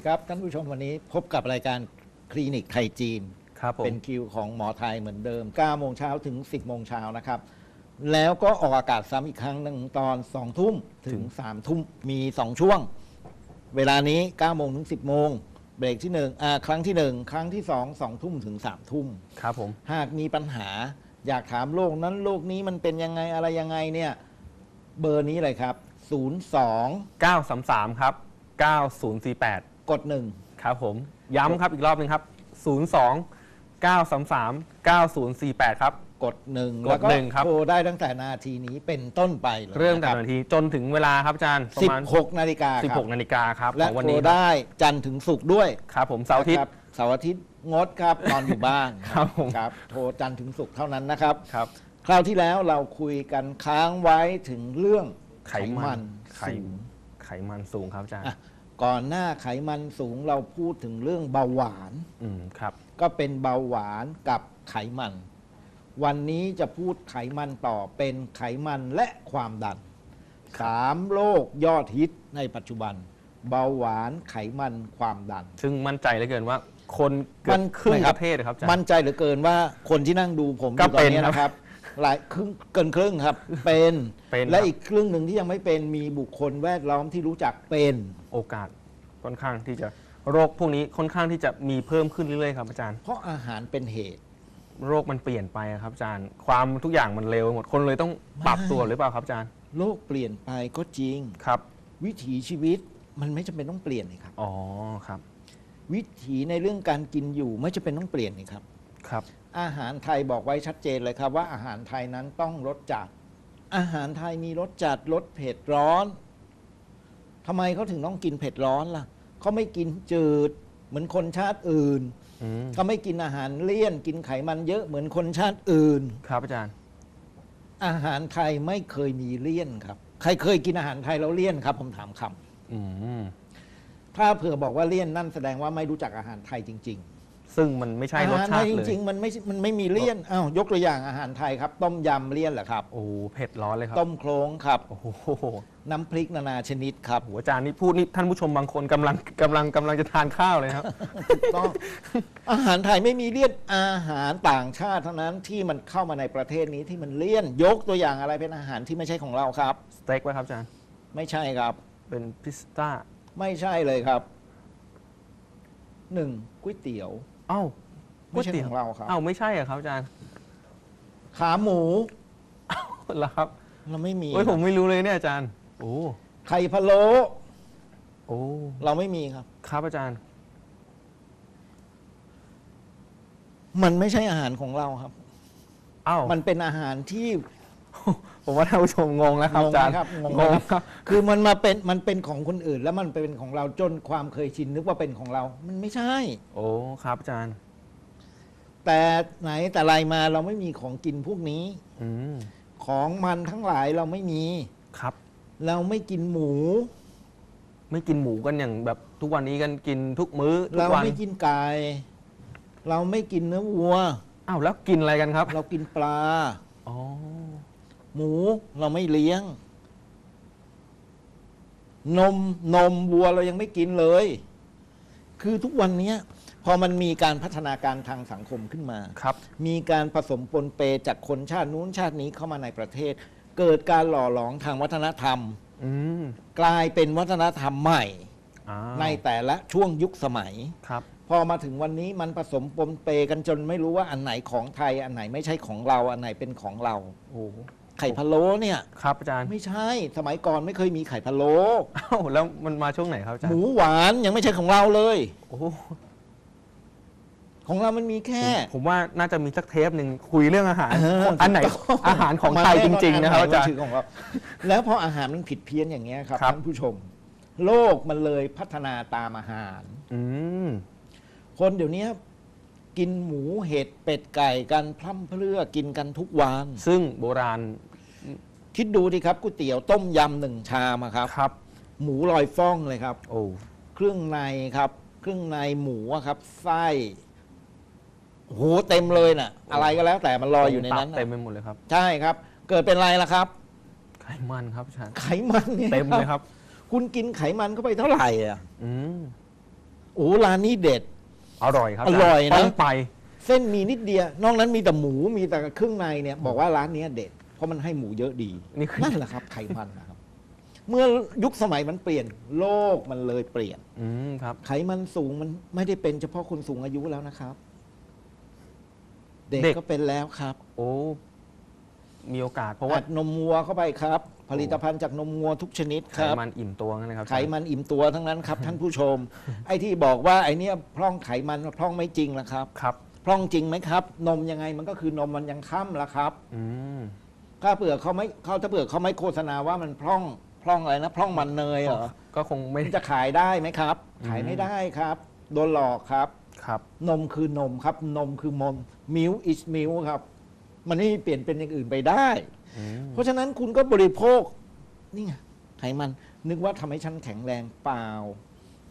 วัสดีครับท่านผู้ชมวันนี้พบกับรายการคลินิกไทยจีน ครับผมเป็นคิวของหมอไทยเหมือนเดิม9โมงเช้าถึง 10โมงเช้านะครับ แล้วก็ออกอากาศซ้ำอีกครั้งหนึ่งตอน2ทุ่มถึง3ทุ่มมี 2 ช่วง เวลานี้9โมงถึง 10โมงเบรกที่1อ่าครั้งที่ 1 ครั้งที่ 2 2 ทุ่มถึง 3 ทุ่ม ครับผม หากมีปัญหาอยากถามโลกนั้นโลกนี้มันเป็นยังไงอะไรยังไงเนี่ยเบอร์นี้เลยครับ 02 933 ครับ 9048 กด1ครับผมย้ำครับอีกรอบหนึงครับ 02 933 9048 ครับ กดหนึ่งกดแล้วก็หนึ่งครับ โทรได้ตั้งแต่นาทีนี้เป็นต้นไปเลยเริ่มแต่นะคนาทีจนถึงเวลาครับอาจารย์ประสิบมาณหกนาฬิกาครับ16 นาฬิกาครับและของวันโทรนี้ครับได้จันทร์ถึงศุกร์ด้วยครับผมเสาร์อาทิตนะคย์รับเสาร์อาทิตย์งดครับนอนอยู่บ้านครับผม ครับโทรจันทร์ถึงศุกร์เท่านั้นนะครับ ครับ คราวที่แล้วเราคุยกันค้างไว้ถึงเรื่องไขมัน ไขสูงไขมันสูงครับอาจารย์ อะ ก่อนหน้าไขมันสูงเราพูดถึงเรื่องเบาหวาน อืมครับ ก็เป็นเบาหวานกับไขมัน วันนี้จะพูดไขมันต่อเป็นไขมันและความดันสามโรคยอดฮิตในปัจจุบัน เบาหวานไขมันความดัน ซึ่งมั่นใจเหลือเกินว่า คนเกืมัอบนครึ่งไม่คปรับระเทศนะครับอาจารย์ มั่นใจเหลือเกินว่าคนที่นั่งดูผมอก็ยู่ตอนนี้เป็นครับ นะครับ หลายครึ่งเกินครึ่งครับ เป็นเป็นและครับ อีกครึ่งหนึ่งที่ยังไม่เป็นมีบุคคลแวดล้อมที่รู้จักเป็น โอกาสค่อนข้างที่จะโรคพวกนี้ค่อนข้างที่จะมีเพิ่มขึ้นเรื่อยๆครับอาจารย์ เพราะอาหารเป็นเหตุ โรคมันเปลี่ยนไปอะครับอาจารย์ ความทุกอย่างมันเร็วไปหมดคนเลยต้องปรับตัวหรือเปล่าครับอาจารย์โลกเปลี่ยนไปก็จริง ครับวิถีชีวิตมันไม่จำเป็นต้องเปลี่ยนนี่ครับ อ๋อครับวิถีในเรื่องการกินอยู่ไม่จำเป็นต้องเปลี่ยนนี่ครับ ครับ อาหารไทยบอกไว้ชัดเจนเลยครับว่าอาหารไทยนั้นต้องรสจัด อาหารไทยมีรสจัดรสเผ็ดร้อนทำไมเขาถึงต้องกินเผ็ดร้อนล่ะเขาไม่กินจืดเหมือนคนชาติอื่นอืมเขาไม่กินอาหารเลี่ยน กินไขมันเยอะเหมือนคนชาติอื่น ครับอาจารย์ อาหารไทยไม่เคยมีเลี่ยนครับ ใครเคยกินอาหารไทยแล้วเลี่ยนครับ ผมถามคำอืมถ้าเผื่อบอกว่าเลี่ยนนั่นแสดงว่าไม่รู้จักอาหารไทยจริง ๆ ซึ่งมันไม่ใช่อารสหารชาไทยติจเลยริง ๆ มันไม่ใช่มันไม่มีเลี่ยนอ้าวยกตัวอย่างอาหารไทยครับ ต้มยำเลี่ยนเหรอครับ โอ้โหเผ็ดร้อนเลยครับต้มโครงครับ โอ้โหน้ำพริกนานาชนิดครับโอ้โหอาจารย์นี่พูดนี่ท่านผู้ชมบางคนกำลังกำลังกำลังจะทานข้าวเลยครับ ถูกต้อง อาหารไทยไม่มีเลี่ยนอาหารต่างชาติเท่านั้นที่มันเข้ามาในประเทศนี้ที่มันเลี่ยน ยกตัวอย่างอะไรเป็นอาหารที่ไม่ใช่ของเราครับ สเต็กไว้ครับอาจารย์ไม่ใช่ครับ เป็นพิซซ่าไม่ใช่เลยครับหนึ่งก๋วยเตี๋ยวเอ้าไม่ใช่ของเราครับเอ้าไม่ใช่เหรอครับอาจารย์ขาหมูเหรอครับเราไม่มีโอ้ยผมไม่รู้เลยเนี่ยอาจารย์ โอ้ไข่พะโล้โอ้เราไม่มีครับ ครับอาจารย์ มันไม่ใช่อาหารของเราครับเอ้ามันเป็นอาหารที่ ผมว่าท่านผู้ชมงงแล้วครับงงอาจารย์ไหมครับงงไหมงงครับครับ คือมันมาเป็นมันเป็นของคนอื่น แล้วมันเป็นของเราจนความเคยชินนึกว่าเป็นของเรา มันไม่ใช่ โอ้ครับอาจารย์ แต่ไหนแต่ไรมาเราไม่มีของกินพวกนี้ อืมของมันทั้งหลายเราไม่มี ครับ เราไม่กินหมู ไม่กินหมูกันอย่างแบบทุกวันนี้กันกินทุกมื้อทุเรากวันไม่กินไก่เราไม่กินเนื้อวัว อ้าวแล้วกินอะไรกันครับเรากินปลา อ๋อ หมูเราไม่เลี้ยง นมนมวัวเรายังไม่กินเลย คือทุกวันเนี้ยพอมันมีการพัฒนาการทางสังคมขึ้นมา ครับ มีการผสมปนเปจากคนชาตินู้นชาตินี้เข้ามาในประเทศ เกิดการหล่อหลอมทางวัฒนธรรม อืมกลายเป็นวัฒนธรรมใหม่อ้าวในแต่ละช่วงยุคสมัย ครับพอมาถึงวันนี้มันผสมปนเปกันจนไม่รู้ว่าอันไหนของไทย อันไหนไม่ใช่ของเรา อันไหนเป็นของเรา โอ้ ไข่พะโล้เนี่ย ครับอาจารย์ไม่ใช่ สมัยก่อนไม่เคยมีไข่พะโล้อ้าวแล้วมันมาช่วงไหนครับอาจารหย์มูหวานยังไม่ใช่ของเราเลย โอ้ของเรามันมีแค่ ผมว่าน่าจะมีสักเทปหนึ่งคุยเรื่องอาหาร เอออันไหนอาหารของไทยจริง ๆ นะครับอาจารย์ถือของเราแล้วพออาหารมันผิดเพี้ยนอย่างเงี้ยครับครับ ท่านผู้ชม โลกมันเลยพัฒนาตามอาหาร อืมคนเดี๋ยวนี้กินหมูเห็ดเป็ดไก่กันพร่ำเพรื่อกินกันทุกวัน ซึ่งโบราณ คิดดูดิครับก๋วยเตี๋ยวต้มยำหนึ่งชามอะครับ ครับ หมูลอยฟ้องเลยครับ โอ้ เครื่องในครับ เครื่องในหมูอะครับ ไส้โหเต็มเลยน่ะ อะไรก็แล้วแต่มันลอยอยู่ในนั้นตับน่ะเต็มไปหมดเลยครับ ใช่ครับ เกิดเป็นไรล่ะครับ ไขมันครับอาจารย์ไขมันเนี่ยเต็มเลยครับ คุณกินไขมันเข้าไปเท่าไหร่อะอืมโอ้ร้านนี้เด็ด อร่อยครับอร่อยนะ ต้องไป เส้นมีนิดเดียวนอกนั้นมีแต่หมูมีแต่เครื่องในเนี่ย บอกว่าร้านเนี้ยเด็ดเพ ราะมันให้หมูเยอะดีนี่คือ นั่นแหละครับไขมันนะครับ เมื่อยุคสมัยมันเปลี่ยน โลกมันเลยเปลี่ยน อืมครับ ไขมันสูงมันไม่ได้เป็นเฉพาะคนสูงอายุแล้วนะครับ เด็กเด็ก ก็เป็นแล้วครับโอ้ มีโอกาสเพราะว่าอัดนมวัวเข้าไปครับ ผลิตภัณฑ์จากนมวัวทุกชนิดไขครับ มันอิ่มตัวนั่นนะครับไขมันอิ่มตัวทั้งนั้นครับ ท่านผู้ชม ไอ้ที่บอกว่าไอ้เนี้ยพร่องไขมันพร่องไม่จริงนะครับ ครับ พร่องจริงไหมครับ นมยังไงมันก็คือนมมันยังค่ำละครับ อืม ถ้าเผื่อเขาไม่เขาถ้าเผื่อเขาไม่โฆษณาว่ามันพร่องพร่องอะไรนะพร่องมันเนยเหรอก็คงไม่ มันจะขายได้ไหมครับอืมขายไม่ได้ครับ โดนหลอกครับ ครับ นมคือนมครับ นมคือมนมิลอิสมิลครับ มันไม่มีเปลี่ยนเป็นอย่างอื่นไปได้อืมเพราะฉะนั้นคุณก็บริโภค นี่ไงไขมันนึกว่าทำให้ฉันแข็งแรงเปล่า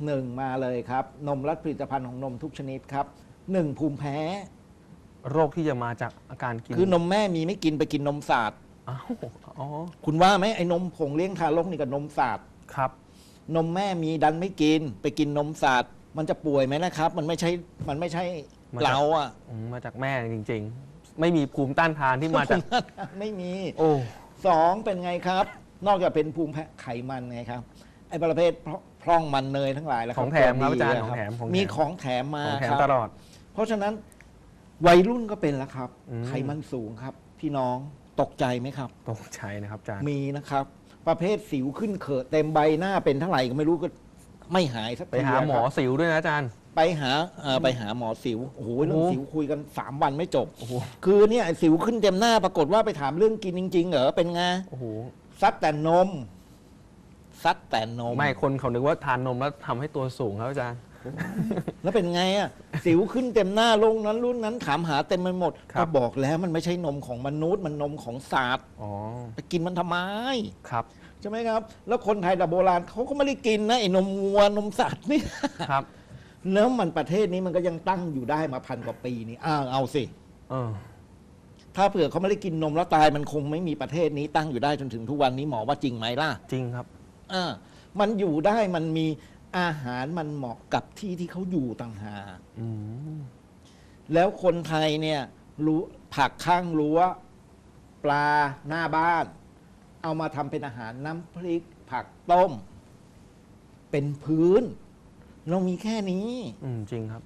หนึ่งมาเลยครับ นมรัดผลิตภัณฑ์ของนมทุกชนิดครับหนึ่งภูมิแพ้ โรคที่จะมาจากอาการกินคือนมแม่มีไม่กินไปกินนมสาดอ้าวอ๋อคุณว่าไหมไอ้นมผงเลี้ยงทารกนี่กับนมสาดครับ นมแม่มีดันไม่กิน ไปกินนมสาดมันจะป่วยไหมนะครับ มันไม่ใช่มันไม่ใช่มันจะเราอะอืมมาจากแม่จริง ๆ ไม่มีภูมิต้านทานที่มาจาก ไม่มี โอ้ สองเป็นไงครับ นอกจากเป็นภูมิแพ้ไขมันไงครับ ไอ้ประเภทพรพร่องมันเนยทั้งหลายแล้วของแถมครับตัวดีอาจารย์นะของแถมของแถม มีของแถมมาของแถคมรับตลอด เพราะฉะนั้น วัยรุ่นก็เป็นแล้วครับ อืม ไขมันสูงครับ พี่น้องตกใจไหมครับ ตกใจนะครับอาจารย์ มีนะครับ ประเภทสิวขึ้นเขอะเต็มใบหน้าเป็นเท่าไหร่ก็ไม่รู้ก็ไม่หายสักไปทีหาหมอครับสิวด้วยนะอาจารย์ ไปหาเอ่อไปหาหมอสิวโอ้โหเรื่องโอ้โห สิวคุยกันสามวันไม่จบ โอ้โหคือเนี่ยสิวขึ้นเต็มหน้าปรากฏว่าไปถามเรื่องกินจริง ๆ เหรอเป็นไงโอ้โหซัดแต่นมซัดแต่นม ไม่คนเขานึกว่าทานนมแล้วทำให้ตัวสูงครับอาจารย์ แล้วเป็นไงอะ สิวขึ้นเต็มหน้าลงนั้นรุ่นนั้นถามหาเต็มไปหมดครับ ก็บอกแล้วมันไม่ใช่นมของมนุษย์มันนมของสัตว์อ๋อไปกินมันทำไม ครับใช่ไหมครับ แล้วคนไทยแต่โบราณเขาก็ไม่ได้กินนะไอ้นมวัวนมสัตว์นี่ ครับแล้วมันประเทศนี้มันก็ยังตั้งอยู่ได้มาพันกว่าปีนี่อ้าวเอาสิ เออถ้าเผื่อเขาไม่ได้กินนมแล้วตายมันคงไม่มีประเทศนี้ตั้งอยู่ได้จนถึงทุกวันนี้หมอว่าจริงไหมล่ะ จริงครับ อ่ามันอยู่ได้มันมี อาหารมันเหมาะกับที่ที่เขาอยู่ต่างหากอืมแล้วคนไทยเนี่ยรู้ผักข้างรั้วปลาหน้าบ้าน เอามาทำเป็นอาหารน้ำพริก ผักต้ม เป็นพื้น เรามีแค่นี้ อืมจริงครับ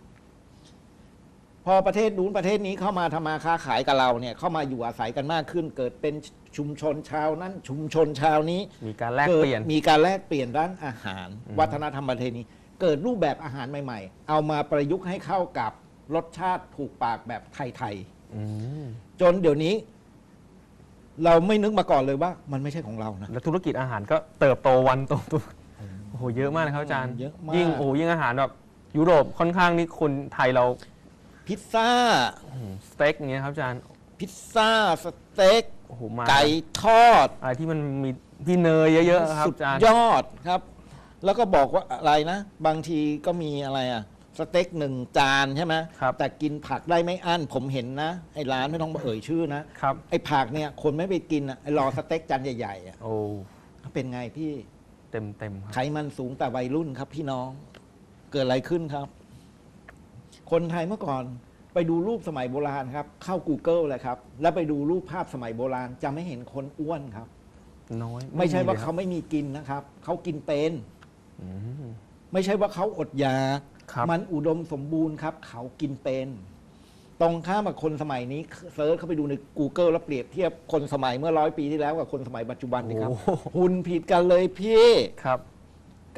พอประเทศนู้นประเทศนี้เข้ามาทำมาค้าขายกับเราเนี่ยเข้ามาอยู่อาศัยกันมากขึ้น เกิดเป็น ชุมชนชาวนั้น ชุมชนชาวนี้มีการแลกกิดเปลี่ยน มีการแลกเปลี่ยนด้านอาหารอืมวัฒนธรรมประเทศนี้เกิดรูปแบบอาหารใหม่ ๆ เอามาประยุกต์ให้เข้ากับรสชาติถูกปากแบบไทยอืมๆจนเดี๋ยวนี้ เราไม่นึกมาก่อนเลยว่า มันไม่ใช่ของเรานะแล้วธุรกิจอาหารก็เติบโตวันโตโตโอ้โหเยอะมากนะครับอาจารย์เยอะมากยิ่งโอ้โหยิ่งอาหารแบบยุโรปค่อนข้างนี่คนไทยเราพิซซ่าอืมสเต็กอย่างเงี้ยครับอาจารย์ พิซซ่า สเต็กโอ้โหมาไก่ทอด อะไรที่มันมีที่เนยเยอะๆครับสุดอาจารย์ยอดครับ แล้วก็บอกว่าอะไรนะ บางทีก็มีอะไรอะ สเต็กหนึ่งจานใช่ไหมครับแต่กินผักได้ไม่อั้นผมเห็นนะ ไอ้ร้านไม่ต้องเอ่ยชื่อนะ ครับ ไอ้ผักเนี่ยคนไม่ไปกินอะไอ้รอสเต็กจานใหญ่ๆอะโอ้เป็นไงพี่เต็มเต็มๆคไขรับมันสูงแต่วัยรุ่นครับพี่น้อง เกิดอะไรขึ้นครับ คนไทยเมื่อก่อน ไปดูรูปสมัยโบราณครับ เข้า Google เลยครับ แล้วไปดูรูปภาพสมัยโบราณจะไม่เห็นคนอ้วนครับ น้อยไม่ใช่ว่าลยคเขารับไม่มีกินนะครับ เขากินเป็น อืม ไม่ใช่ว่าเขาอดอยากครับ มันอุดมสมบูรณ์ครับ เขากินเป็น ตรงข้ามกับคนสมัยนี้เซิร์ชเข้าไปดูใน Google แล้วเปรียบเทียบคนสมัยเมื่อร้อยปีที่แล้วกับคนสมัยปัจจุบันนี่ครับโอ้โห หุ่นผิดกันเลยพี่ ครับ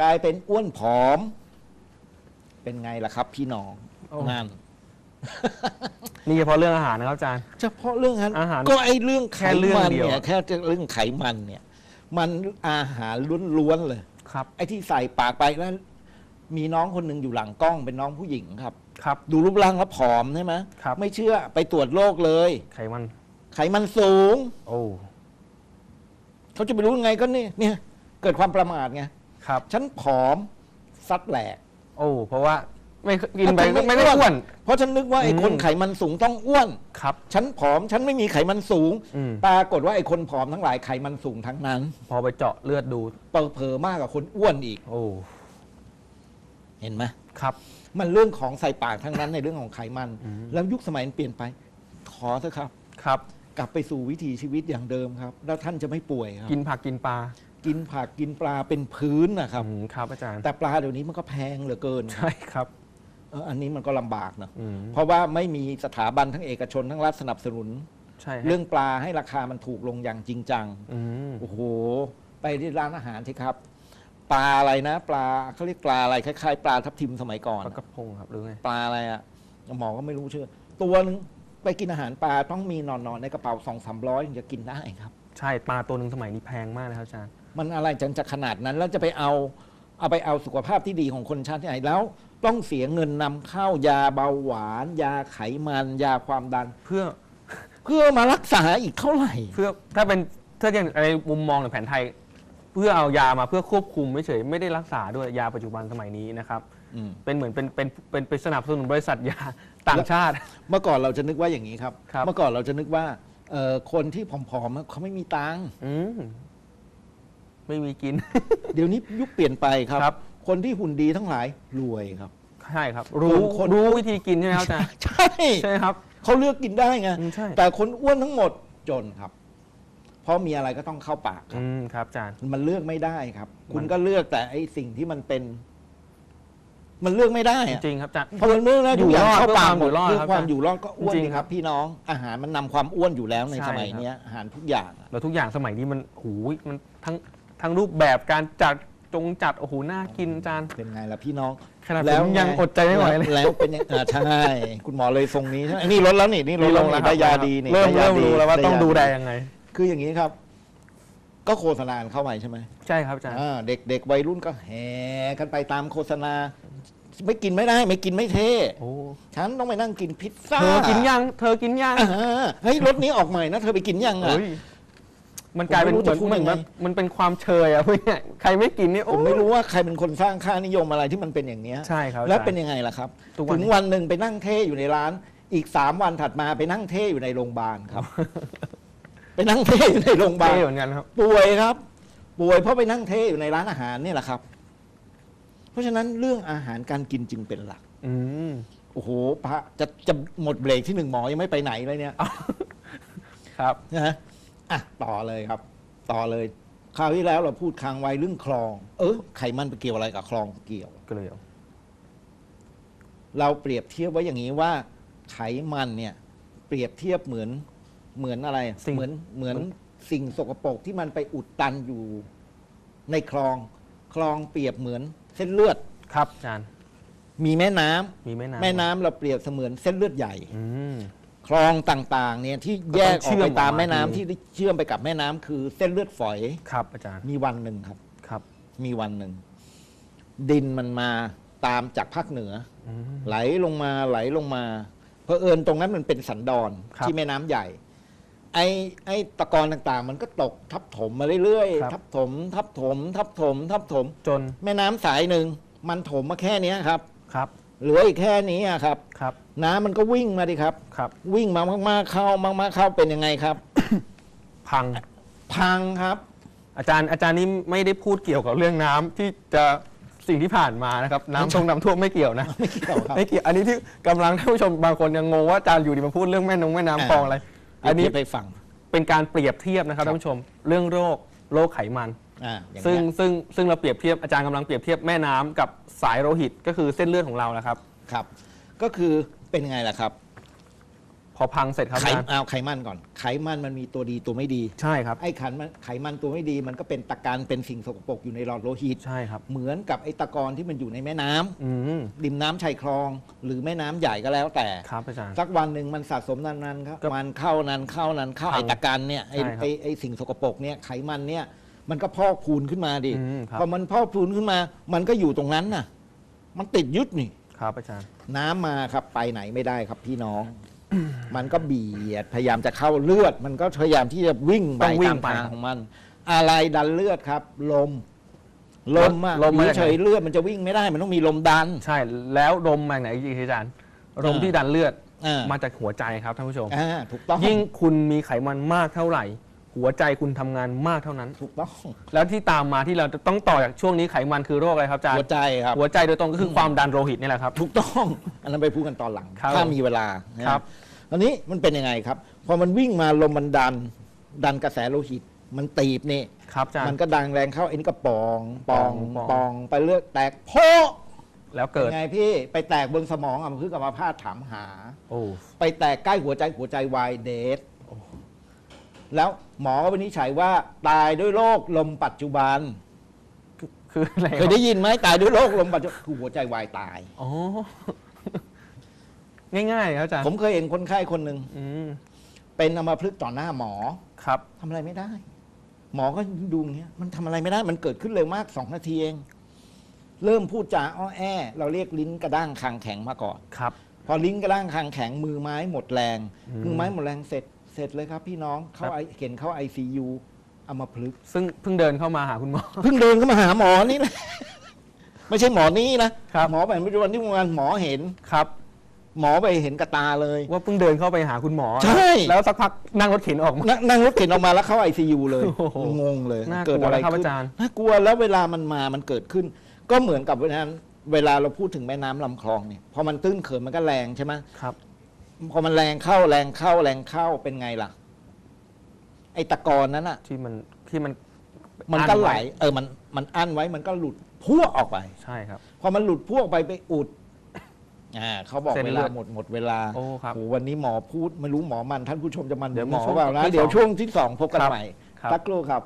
กลายเป็นอ้วนผอม เป็นไงล่ะครับ พี่น้องโอ้ นั่น นี่เฉพาะเรื่องอาหารนะครับอาจารย์ เฉพาะเรื่องนั้นอาหารก็ไอ้เรื่องไขแค่เรื่องมันเดียว เนี่ยแค่เรื่องไขมันเนี่ย มันอาหารล้วนๆเลย ครับ ไอ้ที่ใส่ปากไปแล้วมีน้องคนหนึ่งอยู่หลังกล้องเป็นน้องผู้หญิงครับ ครับ ดูรูปร่างแล้วผอมใช่ไหมครับ ไม่เชื่อไปตรวจโรคเลย ไขมัน ไขมันสูง โอ้ เขาจะไปรู้ไงก็เนี่ยเนี่ย เกิดความประมาทไง ครับ ฉันผอมซัดแหลก โอ้ เพราะว่า ไม่กินไปเพราะฉันไม่ไม่ได้อ้วนอ้วน เพราะฉันนึกว่าไอ้อืมคนไขมันสูงต้องอ้วน ครับ ฉันผอมฉันไม่มีไขมันสูง อืม ปรากฏว่าไอ้คนผอมทั้งหลายไขมันสูงทั้งนั้น พอไปเจาะเลือดดูเปิดเผลอมากกว่าคนอ้วนอีก โอ้ เห็นไหมครับ มันเรื่องของใส่ปากทั้งนั้นในเรื่องของไขมัน อืม แล้วยุคสมัยมันเปลี่ยนไป ขอเถอะครับ ครับ กลับไปสู่วิถีชีวิตอย่างเดิมครับ แล้วท่านจะไม่ป่วยครับ กินผักกินปลากินผักกินปลาเป็นพื้นนะครับ อืมครับอาจารย์ แต่ปลาเดี๋ยวนี้มันก็แพงเหลือเกิน ใช่ครับ เอออันนี้มันก็ลำบากนะอืมเพราะว่าไม่มีสถาบันทั้งเอกชนทั้งรัฐสนับสนุน ใช่ฮะเรื่องปลาให้ราคามันถูกลงอย่างจริงจัง อืมโอ้โห ไปที่ร้านอาหารที่ครับ ปลาอะไรนะ ปลาเขาเรียกปลาอะไรคล้ายๆปลาทับทิมสมัยก่อน ปลากระพงครับหรือไง ปลาอะไรอะหมอก็ไม่รู้ชื่อ ตัวนึงไปกินอาหารปลาต้องมีนอนๆในกระเป๋าสองสามร้อยถึงจะกินได้ครับ ใช่ปลาตัวหนึ่งสมัยนี้แพงมากนะครับอาจารย์ มันอะไรจังจะขนาดนั้น แล้วจะไปเอาเอาไปเอาสุขภาพที่ดีของคนชาติไหนแล้ว ต้องเสียเงินนำเข้ายาเบาหวาน ยาไขมัน ยาความดัน เพื่อเพื่อมารักษาอีกเท่าไหร่ เพื่อถ้าเป็นถ้าอย่างในมุมมองของแผนไทย เพื่อเอายามาเพื่อควบคุมไม่เฉยไม่ได้รักษาด้วยยาปัจจุบันสมัยนี้นะครับ อืม เป็นเหมือนเป็นเป็นเป็นเป็นสนับสนุนบริษัทยาต่างชาติ เมื่อก่อนเราจะนึกว่าอย่างนี้ครับ ครับ เมื่อก่อนเราจะนึกว่าเอ่อคนที่ผอมๆเขาไม่มีตังค์ อืมไม่มีกิน เดี๋ยวนี้ยุคเปลี่ยนไปครับ ครับ คนที่หุ่นดีทั้งหลายรวยครับ ใช่ครับ รู้คน รู้วิธีกินใช่ไหมครับอาจารย์ใช่ใช่ครับ เขาเลือกกินได้ไงอืมใช่ แต่คนอ้วนทั้งหมดจนครับ เพราะมีอะไรก็ต้องเข้าปากครับ อืมครับอาจารย์ มันเลือกไม่ได้ครับ คุณมันก็เลือกแต่ไอ้สิ่งที่มันเป็น มันเลือกไม่ได้จอะริงๆครับอาจารย์พอมันเลือกได้อยู่ทุกอย่างรอดเข้าปากหมดเพื่เพื่ออคความมออยู่ยู่รรออดดก็อ้วนจริงดีครับ พี่น้องอาหารมันนำความอ้วนอยู่แล้วในใช่สมัยครับ เนี้ยอาหารทุกอย่างอะ แล้วทุกอย่างสมัยนี้มันหูยมันทั้งทั้งรูปแบบการจัด จงจัดโอ้โหน่ากินอาจารย์เป็นไงล่ะพี่น้องขนาดผมยังอดใจไม่ไหวเลย แล้วเป็นยังอ่าใช่ คุณหมอเลยทรงนี้ใช่ไหมนี่ลดแล้วนี่นี่ลดแล้วนี่คได้บยาดีนี่เริ่มได้ยาเริ่มรู้แล้วว่าไต้องยดูแลยังไง คืออย่างนี้ครับ ก็โฆษณาเข้าไปใช่ไหมใช่ครับอาจารย์อ่าเด็กเด็กวัยรุ่นก็แห่กันไปตามโฆษณา ไม่กินไม่ได้ ไม่กินไม่เท่โอ้ฉันต้องไปนั่งกินพิซซ่าเธอกินยัง เธอกินยัง อ่าเฮ้ยรถนี้ออกใหม่นะเธอไปกินยังอะ เฮ้ย มันกลายเป็นผมไม่รู้เหมือนจะพูดเหมือนยังไงแบบมันเป็นความเชยอะเพื่อนใครไม่กินนี่ผโอ้มไม่รู้ว่าใครเป็นคนสร้างค่านิยมอะไรที่มันเป็นอย่างเนี้ยใช่ครับแล้วอาจารย์ เป็นยังไงล่ะครับ ทุกวัน ถึงวันหนึ่งไปนั่งเท่อยู่ในร้าน อีกสามวันถัดมาไปนั่งเท่อยู่ในโรงพยาบาลครับ ไปนั่งเท่อยู่ในโรงพยาบาล เท่เหมือนกันครับ ป่วยครับ ป่วยเพราะไปนั่งเท่อยู่ในร้านอาหารเนี่ยแหละครับ เพราะฉะนั้นเรื่องอาหารการกินจึงเป็นหลัก อืม โอ้โหพระจะจะหมดเบรกที่หนึ่งหมอยังไม่ไปไหนเลยเนี่ยครับ นะฮะ อะต่อเลยครับ ต่อเลย คราวที่แล้วเราพูดค้างไว้เรื่องคลอง เออไขมันไปเกี่ยวอะไรกับคลองเกี่ยว เกลียวเราเปรียบเทียบไว้อย่างนี้ว่า ไขมันเนี่ย เปรียบเทียบเหมือนเหมือนอะไร สิ่ง เหมือนเหมือนสิ่งสกปรกที่มันไปอุดตันอยู่ในคลอง คลองเปรียบเหมือนเส้นเลือด ครับอาจารย์มีแม่น้ำมีแม่น้ำแม่น้ำเราเปรียบเสมือนเส้นเลือดใหญ่ อืม คลองต่างๆเนี่ยที่แยกออกไปก็ต้องเชื่อมตามออกมาแม่น้ำทีที่เชื่อมไปกับแม่น้ำคือเส้นเลือดฝอย ครับอาจารย์มีวันหนึ่งครับ ครับมีวันหนึ่ง ดินมันมาตามจากภาคเหนือ อืม ไหลลงมาไหลลงมาเพอเอิญตรงนั้นมันเป็นสันดอนครับ ที่แม่น้ำใหญ่ ไอ้ไอ้ตะกอนต่างๆ มันก็ตกทับถมมาเรื่อยครับ ๆทับถม ทับถม ทับถม ทับถม จนแม่น้ำสายหนึ่งมันถมมาแค่เนี้ยครับ ครับเหลืออีกแค่นี้อะครับ ครับ น้ำมันก็วิ่งมาดิครับ ครับ วิ่งมามากๆเข้ามากๆเข้าเป็นยังไงครับ พัง พังครับ อาจารย์อาจารย์นี่ไม่ได้พูดเกี่ยวกับเรื่องน้ำที่จะสิ่งที่ผ่านมานะครับน้ำท่วมน้ำท่วมไม่เกี่ยวนะไม่เกี่ยวครับไม่เกี่ยวอันนี้ที่กำลังท่านผู้ชมบางคนยังงงว่าอาจารย์อยู่ดีมาพูดเรื่องแม่นงแม่น้ำคลองอะไร อันนี้เดี๋ยวไปฟัง เป็นการเปรียบเทียบนะครับครับท่านผู้ชมเรื่องโรคโรคไขมัน อ่าอย่างซึ่งเงี้ยซึ่งซึ่งเราเปรียบเทียบอาจารย์กำลังเปรียบเทียบแม่น้ำกับสายโลหิตก็คือเส้นเลือดของเรานะครับ ครับ ก็คือ เป็นยังไงล่ะครับพอพังเสร็จครับไขอาจารย์เอาไขมันก่อน ไขมันมันมีตัวดีตัวไม่ดี ใช่ครับ ไอ้ขันมันไขมันตัวไม่ดี มันก็เป็นตะการเป็นสิ่งสกปรกอยู่ในหลอดโลหิต ใช่ครับ เหมือนกับไอ้ตะกอนที่มันอยู่ในแม่น้ำอืมริมน้ำชายคลอง หรือแม่น้ำใหญ่ก็แล้วแต่ ครับอาจารย์ สักวันหนึ่งมันสะสมนานๆครับก็มันเข้านานเข้านานเข้าพังไอ้ตะการเนี่ยไอ้ใช่ครับไอ้ไอ้สิ่งสกปรกเนี่ยไขมันเนี่ยมันก็พอกพูนขึ้นมาดิอืมครับ พอมันพอกพูนขึ้นมา มันก็อยู่ตรงนั้นน่ะ มันติดยึดนี่ ครับอาจารย์ น้ำมาครับไปไหนไม่ได้ครับพี่น้อง มันก็เบียดพยายามจะเข้าเลือด มันก็พยายามที่จะวิ่งไปต้องวิ่ตางมไปทางของมัน อะไรดันเลือดครับ ลม ลมอะลมอมายู่จากไหน เฉยๆเลือดมันจะวิ่งไม่ได้ มันต้องมีลมดัน ใช่แล้วลมมาจากไหนอีกทีอาจารย์ลมอ่าที่ดันเลือดอ่ามาจากหัวใจครับท่านผู้ชม อ่าถูกต้อง ยิ่งคุณมีไขมันมากเท่าไหร่ หัวใจคุณทำงานมากเท่านั้น ถูกต้อง แล้วที่ตามมาที่เราจะต้องต่อจากช่วงนี้ไขมันคือโรคอะไรครับอาจารย์หัวใจครับ หัวใจโดยตรงก็คือความดันโลหิตนี่แหละครับ ถูกต้อง อันนั้นไปพูดกันตอนหลัง ครับถ้ามีเวลานะครับ อันนี้มันเป็นยังไงครับ พอมันวิ่งมาลมมันดัน ดันกระแสโลหิต มันตีบนี่ ครับอาจารมันย์ก็ดังแรงเข้าไอ้นี่ก็ปองปองปองปอง ไปเลือดแตกโพะแล้วเป็เกินดไงพี่ไปแตกบนสมองอะมันคือกรรมภาพถามหา โอ้ ไปแตกใกล้หัวใจหัวใจวายเดท แล้วหมอก็วินิจฉัยว่าตายด้วยโรคลมปัจจุบัน คืออะไรเคยได้ยินไหมตายด้วยโรคลมปัจจุบันคือหัวใจวายตาย อ๋อ ง่ายๆครับอาจารย์ผมเคยเห็นคนไข้คนหนึ่งอืมเป็นอัมพฤกษ์ต่อหน้าหมอครับ ทำอะไรไม่ได้ หมอก็ดูอย่างเงี้ย มันทำอะไรไม่ได้ มันเกิดขึ้นเร็วมากสองนาทีเอง เริ่มพูดจาอ้อแอ เราเรียกลิ้นกระด้างคางแข็งมาก่อน ครับ พอลิ้นกระด้างคางแข็งมือไม้หมดแรง อืม มือไม้หมดแรงเสร็จ เสร็จเลยครับพี่น้องเข้าครับไอเข็นเข้าไอซียูอัมพฤกษ์ซึ่งเพิ่งเดินเข้ามาหาคุณหมอ เพิ่งเดินเข้ามาหาหมอนี่นะ ไม่ใช่หมอนี่นะครับ หมอแผนปัจจุบันที่โรงพยาบาลหมอเห็น ครับ หมอไปเห็นกับตาเลย ว่าเพิ่งเดินเข้าไปหาคุณหมอใช่ แล้วสักพักนั่งรถเข็นออกมานั่งนั่งรถเข็นออกมาแล้วเข้าไอซียูเลย โอ้โหงงเลยน่ากลัวเกิดอะไรนะครับขึ้นอาจารย์ น่ากลัวแล้วเวลามันมามันเกิดขึ้น ก็เหมือนกับเวลาเวลาเราพูดถึงแม่น้ำลำคลองเนี่ยพอมันตื้นเขินมันก็แรงใช่ไหม ครับ พอมันแรงเข้าแรงเข้าแรงเข้าเป็นไงล่ะ ไอตะกอนนั้นอะ ที่มันที่มันมันก็อั้นไหลไว้เออมันมันอั้นไว้มันก็หลุดพุ่วออกไป ใช่ครับ พอมันหลุดพุ่วออกไปไปอุดอ่าเขาบอกเส้นเวเลืลาอดหมดหมดเวลาโอ้ครับโอ้วันนี้หมอพูดไม่รู้หมอมันท่านผู้ชมจะมันเดี๋ยวหมอช่วงเปล่านะที่เดี๋ยวสองช่วงที่สองพบกันครับใหม่ครับ สักครู่ครับ